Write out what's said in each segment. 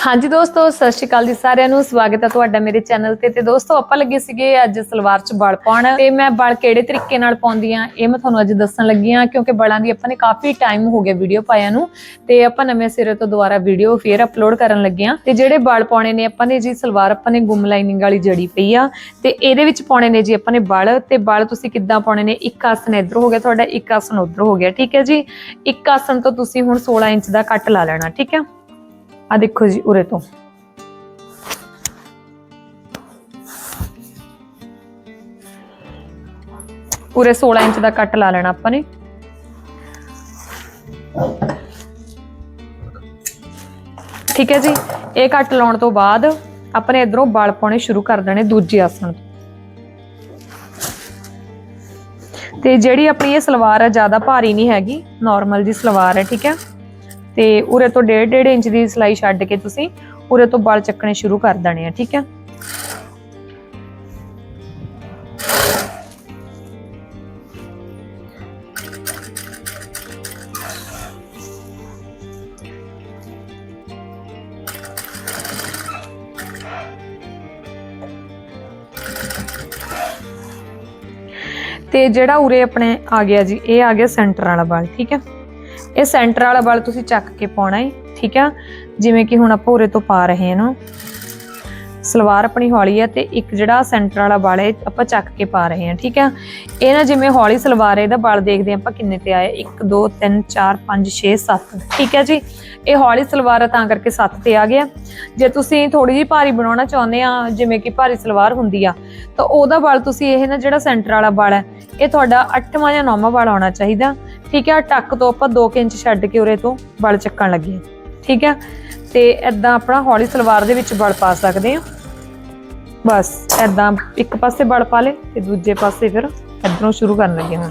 ਹਾਂਜੀ ਦੋਸਤੋ, ਸਤਿ ਸ਼੍ਰੀ ਅਕਾਲ ਜੀ ਸਾਰਿਆਂ ਨੂੰ। ਸਵਾਗਤ ਹੈ ਤੁਹਾਡਾ ਮੇਰੇ ਚੈਨਲ ਤੇ। ਤੇ ਦੋਸਤੋ, ਆਪਾਂ ਲੱਗੇ ਸੀਗੇ ਅੱਜ ਸਲਵਾਰ 'ਚ ਬਲ ਪਾਉਣ। ਤੇ ਮੈਂ ਬਲ ਕਿਹੜੇ ਤਰੀਕੇ ਨਾਲ ਪਾਉਂਦੀ ਆ, ਇਹ ਮੈਂ ਤੁਹਾਨੂੰ ਅੱਜ ਦੱਸਣ ਲੱਗੀ ਆ, ਕਿਉਂਕਿ ਬਲਾਂ ਦੀ ਆਪਾਂ ਨੇ ਕਾਫੀ ਟਾਈਮ ਹੋ ਗਿਆ ਵੀਡੀਓ ਪਾਇਆ ਨੂੰ। ਤੇ ਆਪਾਂ ਨਵੇਂ ਸਿਰੇ ਤੋਂ ਦੁਬਾਰਾ ਵੀਡੀਓ ਫੇਰ ਅਪਲੋਡ ਕਰਨ ਲੱਗੇ ਆ। ਤੇ ਜਿਹੜੇ ਬਲ ਪਾਉਣੇ ਨੇ, ਆਪਾਂ ਨੇ ਜੀ ਸਲਵਾਰ ਆਪਾਂ ਨੇ ਗੁੰਮ ਲਾਈਨਿੰਗ ਵਾਲੀ ਜੜੀ ਪਈ ਆ। ਤੇ ਇਹਦੇ ਵਿੱਚ ਪਾਉਣੇ ਨੇ ਜੀ ਆਪਾਂ ਨੇ ਬਲ। ਤੇ ਬਲ ਤੁਸੀਂ ਕਿੱਦਾਂ ਪਾਉਣੇ ਨੇ? ਇੱਕ ਆਸਨ ਇੱਧਰ ਹੋ ਗਿਆ ਤੁਹਾਡਾ, ਇੱਕ ਆਸਨ ਉੱਧਰ ਹੋ ਗਿਆ, ਠੀਕ ਹੈ ਜੀ? ਇੱਕ ਆਸਨ ਤੋਂ ਤੁਸੀਂ ਹੁਣ 16 ਇੰਚ ਦਾ ਕੱਟ ਲਾ ਲੈਣਾ, ਠੀਕ ਹੈ? ਆ ਦੇਖੋ ਜੀ ਉਰੇ ਤੋਂ। ਪੂਰੇ 16 ਇੰਚ ਦਾ ਕੱਟ ਲਾ ਲੈਣਾ ਆਪਾਂ ਨੇ। ਠੀਕ ਹੈ ਜੀ, ਇਹ ਕੱਟ ਲਾਉਣ ਤੋਂ ਬਾਅਦ ਆਪਣੇ ਇਧਰੋਂ ਬਲ ਪਾਉਣੇ ਸ਼ੁਰੂ ਕਰ ਦੇਣੇ ਦੂਜੇ ਆਸਣ ਤੋਂ। ਤੇ ਜਿਹੜੀ ਆਪਣੀ ਇਹ ਸਲਵਾਰ ਹੈ ਜ਼ਿਆਦਾ ਭਾਰੀ ਨਹੀਂ ਹੈਗੀ ਨਾਰਮਲ ਜੀ ਸਲਵਾਰ ਹੈ, ਠੀਕ ਹੈ। ਤੇ ਉਰੇ ਤੋਂ 1.5 1.5 ਇੰਚ ਦੀ ਸਿਲਾਈ ਛੱਡ ਕੇ ਤੁਸੀਂ ਉਰੇ ਤੋਂ ਬਲ ਚੱਕਣੇ ਸ਼ੁਰੂ ਕਰ ਦੇਣੇ ਆ, ਠੀਕ ਹੈ ਤੇ ਜਿਹੜਾ ਉਰੇ ਆਪਣੇ ਆ ਗਿਆ ਜੀ, ਇਹ ਆ ਗਿਆ ਸੈਂਟਰ ਵਾਲਾ ਬਲ, ਠੀਕ ਹੈ ਇਹ ਸੈਂਟਰ ਵਾਲਾ ਬਲ ਤੁਸੀਂ ਚੱਕ ਕੇ ਪਾਉਣਾ ਹੈ ਠੀਕ ਆ? ਜਿਵੇਂ ਕਿ ਹੁਣ ਆਪਾਂ ਉਰੇ ਤੋਂ ਪਾ ਰਹੇ ਹਾਂ ਨਾ ਸਲਵਾਰ ਆਪਣੀ ਹੌਲੀ ਹੈ ਤੇ ਇੱਕ ਜਿਹੜਾ ਸੈਂਟਰ ਵਾਲਾ ਬਲ ਹੈ ਆਪਾਂ ਚੱਕ ਕੇ ਪਾ ਰਹੇ ਹਾਂ, ਠੀਕ ਹੈ? ਇਹ ਨਾ ਜਿਵੇਂ ਹੌਲੀ ਸਲਵਾਰ ਹੈ, ਇਹਦਾ ਬਲ ਦੇਖਦੇ ਹਾਂ ਆਪਾਂ ਕਿੰਨੇ ਤੇ ਆਏ 1 2 3 4 5 6 7 ਠੀਕ ਹੈ ਜੀ? ਇਹ ਹੌਲੀ ਸਲਵਾਰ ਹੈ ਤਾਂ ਕਰਕੇ 7 ਤੇ ਆ ਗਿਆ। ਜੇ ਤੁਸੀਂ ਥੋੜੀ ਜਿਹੀ ਭਾਰੀ ਬਣਾਉਣਾ ਚਾਹੁੰਦੇ ਆ, ਜਿਵੇਂ ਕਿ ਭਾਰੀ ਸਲਵਾਰ ਹੁੰਦੀ ਆ, ਤਾਂ ਉਹਦਾ ਬਲ ਤੁਸੀਂ ਇਹ ਨਾ ਜਿਹੜਾ ਸੈਂਟਰ ਵਾਲਾ ਬਲ ਹੈ, ਇਹ ਤੁਹਾਡਾ 8ਵਾਂ ਜਾਂ 9ਵਾਂ ਬਲ ਆਉਣਾ ਚਾਹੀਦਾ। ਠੀਕ ਹੈ? ਟੱਕ ਤੋਂ ਆਪਾਂ 2 ਇੰਚ ਛੱਡ ਕੇ ਉਰੇ ਤੋਂ ਬਲ ਚੱਕਣ ਲੱਗੇ ਠੀਕ ਹੈ? ਤੇ ਐਦਾਂ ਆਪਣਾ ਹੌਲੀ ਸਲਵਾਰ ਦੇ ਵਿੱਚ ਬਲ ਪਾ ਸਕਦੇ ਹਾਂ। ਬਸ ਐਦਾਂ ਇੱਕ ਪਾਸੇ ਬਲ ਪਾ ਲੇ ਤੇ ਦੂਜੇ ਪਾਸੇ ਫਿਰ ਇਧਰੋਂ ਸ਼ੁਰੂ ਕਰਨ ਲੱਗੇ ਹੁਣ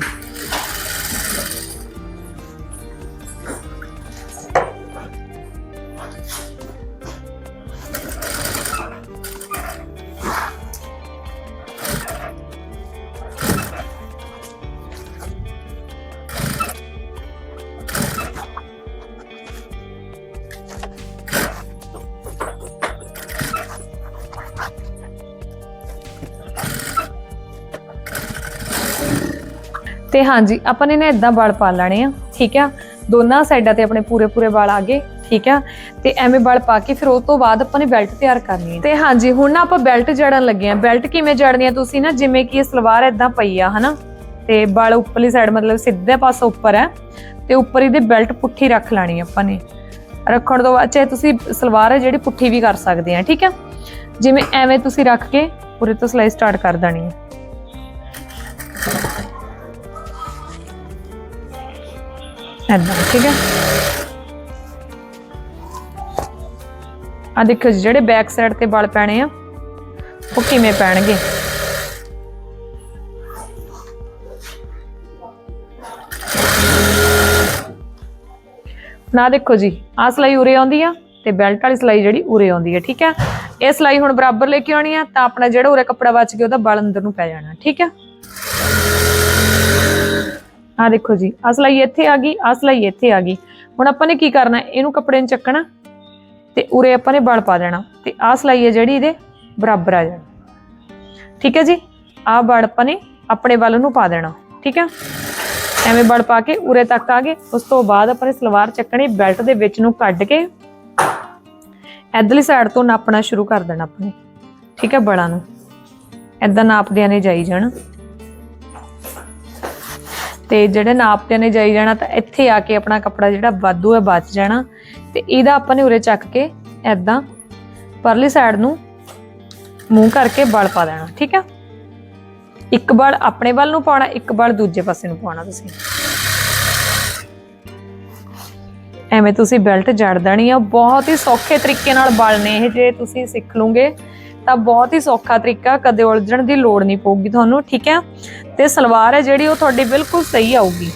ਤੇ ਹਾਂਜੀ, ਆਪਾਂ ਨੇ ਨਾ ਇਦਾਂ ਵਾਲ ਪਾ ਲੈਣੇ ਆ, ਠੀਕ ਆ? ਦੋਨਾਂ ਸਾਈਡਾਂ ਤੇ ਆਪਣੇ ਪੂਰੇ ਪੂਰੇ ਵਾਲ ਆ ਗਏ, ਠੀਕ ਆ? ਤੇ ਐਵੇਂ ਵਾਲ ਪਾ ਕੇ ਫਿਰ ਉਸ ਤੋਂ ਬਾਅਦ ਆਪਾਂ ਨੇ ਬੈਲਟ ਤਿਆਰ ਕਰਨੀ ਹੈ। ਤੇ ਹਾਂਜੀ, ਹੁਣ ਨਾ ਆਪਾਂ ਬੈਲਟ ਜੜਨ ਲੱਗੇ ਆ। ਬੈਲਟ ਕਿਵੇਂ ਜੜਨੀ ਆ ਤੁਸੀਂ ਨਾ, ਜਿਵੇਂ ਕਿ ਇਹ ਸਲਵਾਰ ਇਦਾਂ ਪਈ ਆ, ਹਨਾ? ਤੇ ਵਾਲ ਉੱਪਰਲੀ ਸਾਈਡ ਮਤਲਬ ਸਿੱਧੇ ਪਾਸੇ ਉੱਪਰ ਹੈ, ਤੇ ਉੱਪਰ ਇਹਦੇ ਬੈਲਟ ਪੁੱਠੀ ਰੱਖ ਲੈਣੀ ਆਪਾਂ ਨੇ। ਰੱਖਣ ਤੋਂ ਬਾਅਦ ਚਾਹੇ ਤੁਸੀਂ ਸਲਵਾਰ ਹੈ ਜਿਹੜੀ ਪੁੱਠੀ ਵੀ ਕਰ ਸਕਦੇ ਆ, ਠੀਕ ਆ? ਜਿਵੇਂ ਐਵੇਂ ਤੁਸੀਂ ਰੱਖ ਕੇ ਪੂਰੇ ਤੋਂ ਸਲਾਈ ਸਟਾਰਟ ਕਰ ਦੇਣੀ ਹੈ ਐਦਾਂ ਠੀਕ ਹੈ? ਆ ਦੇਖੋ ਜਿਹੜੇ ਬੈਕ ਸਾਈਡ ਤੇ ਵਾਲ ਪੈਣੇ ਆ, ਉਹ ਕਿਵੇਂ ਪੈਣਗੇ? ਨਾ ਦੇਖੋ ਜੀ ਆ ਸਲਾਈ ਉਰੇ ਆਉਂਦੀ ਆ ਤੇ ਬੈਲਟ ਵਾਲੀ ਸਲਾਈ ਜਿਹੜੀ ਉਰੇ ਆਉਂਦੀ ਹੈ ਠੀਕ ਹੈ? ਇਹ ਸਲਾਈ ਹੁਣ ਬਰਾਬਰ ਲੈ ਕੇ ਆਉਣੀ ਆ, ਤਾਂ ਆਪਣਾ ਜਿਹੜਾ ਉਰੇ ਕੱਪੜਾ ਬਚ ਗਿਆ, ਉਹਦਾ ਬਲ ਅੰਦਰ ਨੂੰ ਪੈ ਜਾਣਾ, ਠੀਕ ਹੈ? ਆ ਦੇਖੋ ਜੀ ਆ ਸਲਾਈ ਇੱਥੇ ਆ ਗਈ ਆ ਸਲਾਈ ਇੱਥੇ ਆ ਗਈ। ਹੁਣ ਆਪਾਂ ਨੇ ਕੀ ਕਰਨਾ, ਇਹਨੂੰ ਕੱਪੜੇ ਨੂੰ ਚੱਕਣਾ ਤੇ ਉਰੇ ਆਪਾਂ ਨੇ ਬਲ ਪਾ ਦੇਣਾ ਤੇ ਆ ਸਲਾਈ ਹੈ ਜਿਹੜੀ ਇਹਦੇ ਬਰਾਬਰ ਆ ਜਾਣੀ। ਠੀਕ ਹੈ ਜੀ? ਆ ਬਲ ਆਪਾਂ ਨੇ ਆਪਣੇ ਵੱਲ ਨੂੰ ਪਾ ਦੇਣਾ, ਠੀਕ ਹੈ? ਐਵੇਂ ਬਲ ਪਾ ਕੇ ਉਰੇ ਤੱਕ ਆ ਗਏ, ਉਸ ਤੋਂ ਬਾਅਦ ਆਪਾਂ ਨੇ ਸਲਵਾਰ ਚੱਕਣੀ, ਬੈਲਟ ਦੇ ਵਿੱਚ ਨੂੰ ਕੱਢ ਕੇ ਇਧਰਲੀ ਸਾਈਡ ਤੋਂ ਨਾਪਣਾ ਸ਼ੁਰੂ ਕਰ ਦੇਣਾ ਆਪਣੇ ਠੀਕ ਹੈ ਬਲਾਂ ਨੂੰ। ਐਦਾਂ ਨਾਪਦਿਆਂ ਨੇ ਜਾਈ ਜਾਣਾ। ਤੇ ਜਿਹੜੇ ਨਾਪਦਿਆਂ ਨੇ ਜਾਈ ਜਾਣਾ ਤਾਂ ਇੱਥੇ ਆ ਕੇ ਆਪਣਾ ਕੱਪੜਾ ਜਿਹੜਾ ਵਾਧੂ ਹੈ ਬਚ ਜਾਣਾ। ਤੇ ਇਹਦਾ ਆਪਾਂ ਨੇ ਉਰੇ ਚੱਕ ਕੇ ਐਦਾਂ ਪਰਲੀ ਸਾਈਡ ਨੂੰ ਮੂੰਹ ਕਰਕੇ ਬਲ ਪਾ ਦੇਣਾ, ਠੀਕ ਆ? ਇੱਕ ਬਲ ਆਪਣੇ ਵੱਲ ਨੂੰ ਪਾਉਣਾ, ਇੱਕ ਬਲ ਦੂਜੇ ਪਾਸੇ ਨੂੰ ਪਾਉਣਾ ਤੁਸੀਂ। ਐਵੇਂ ਤੁਸੀਂ ਬੈਲਟ ਜੜ ਦੇਣੀ ਆ, ਬਹੁਤ ਹੀ ਸੌਖੇ ਤਰੀਕੇ ਨਾਲ ਬਲ ਨੇ ਇਹ ਜੇ ਤੁਸੀਂ ਸਿੱਖ ਲਓਗੇ। ਤਾਂ ਬਹੁਤ ਹੀ ਸੌਖਾ ਤਰੀਕਾ, ਕਦੇ ਉਲਝਣ ਦੀ ਲੋੜ ਨਹੀਂ ਪਊਗੀ ਤੁਹਾਨੂੰ, ਠੀਕ ਹੈ? ਤੇ ਸਲਵਾਰ ਹੈ ਜਿਹੜੀ, ਉਹ ਤੁਹਾਡੀ ਬਿਲਕੁਲ ਸਹੀ ਆਊਗੀ।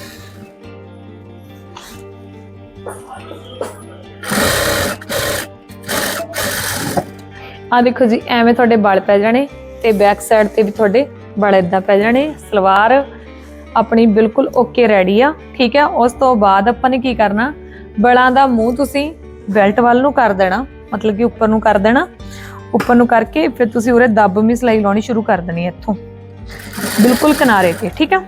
ਆ ਦੇਖੋ ਜੀ, ਐਵੇਂ ਤੁਹਾਡੇ ਵਾਲ ਪੈ ਜਾਣੇ ਤੇ ਬੈਕ ਸਾਈਡ ਤੇ ਵੀ ਤੁਹਾਡੇ ਬਲ ਇਦਾਂ ਪੈ ਜਾਣੇ। ਸਲਵਾਰ ਆਪਣੀ ਬਿਲਕੁਲ ਓਕੇ ਰੈਡੀ ਆ, ਠੀਕ ਹੈ? ਉਸ ਤੋਂ ਬਾਅਦ ਆਪਾਂ ਨੇ ਕੀ ਕਰਨਾ? ਬਲਾਂ ਦਾ ਮੂੰਹ ਤੁਸੀਂ ਬੈਲਟ ਵੱਲ ਨੂੰ ਕਰ ਦੇਣਾ, ਮਤਲਬ ਕਿ ਉੱਪਰ ਨੂੰ ਕਰ ਦੇਣਾ। ਉੱਪਰ ਨੂੰ ਕਰਕੇ ਫਿਰ ਤੁਸੀਂ ਉਰੇ ਦੱਬ ਮੀ ਸਿਲਾਈ ਲਾਉਣੀ ਸ਼ੁਰੂ ਕਰ ਦੇਣੀ ਹੈ ਇੱਥੋਂ। ਬਿਲਕੁਲ ਕਿਨਾਰੇ ਤੇ, ਠੀਕ ਆ?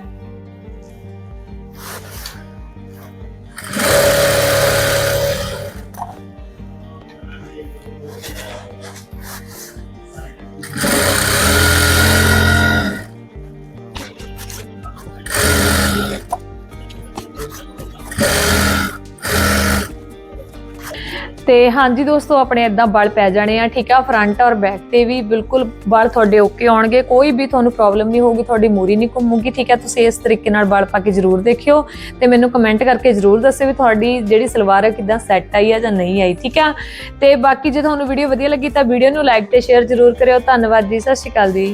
ਤੇ ਹਾਂਜੀ ਦੋਸਤੋ, ਆਪਣੇ ਇਦਾਂ ਬਲ ਪੈ ਜਾਣੇ ਆ, ਠੀਕ ਆ? ਫਰੰਟ ਔਰ ਬੈਕ ਤੇ ਵੀ ਬਿਲਕੁਲ ਬਲ ਤੁਹਾਡੇ ਓਕੇ ਆਉਣਗੇ। ਕੋਈ ਵੀ ਤੁਹਾਨੂੰ ਪ੍ਰੋਬਲਮ ਨਹੀਂ ਹੋਊਗੀ, ਤੁਹਾਡੀ ਮੂਰੀ ਨਹੀਂ ਘੁੰਮੂਗੀ, ਠੀਕ ਆ? ਤੁਸੀਂ ਇਸ ਤਰੀਕੇ ਨਾਲ ਬਲ ਪਾ ਕੇ ਜ਼ਰੂਰ ਦੇਖਿਓ ਤੇ ਮੈਨੂੰ ਕਮੈਂਟ ਕਰਕੇ ਜ਼ਰੂਰ ਦੱਸਿਓ ਵੀ ਤੁਹਾਡੀ ਜਿਹੜੀ ਸਲਵਾਰ ਹੈ ਕਿਦਾਂ ਸੈੱਟ ਆਈ ਆ ਜਾਂ ਨਹੀਂ ਆਈ, ਠੀਕ ਆ? ਤੇ ਬਾਕੀ ਜੇ ਤੁਹਾਨੂੰ ਵੀਡੀਓ ਵਧੀਆ ਲੱਗੀ ਤਾਂ ਵੀਡੀਓ ਨੂੰ ਲਾਈਕ ਤੇ ਸ਼ੇਅਰ ਜ਼ਰੂਰ ਕਰਿਓ। ਧੰਨਵਾਦ ਜੀ, ਸਤਿ ਸ਼੍ਰੀ ਅਕਾਲ ਜੀ।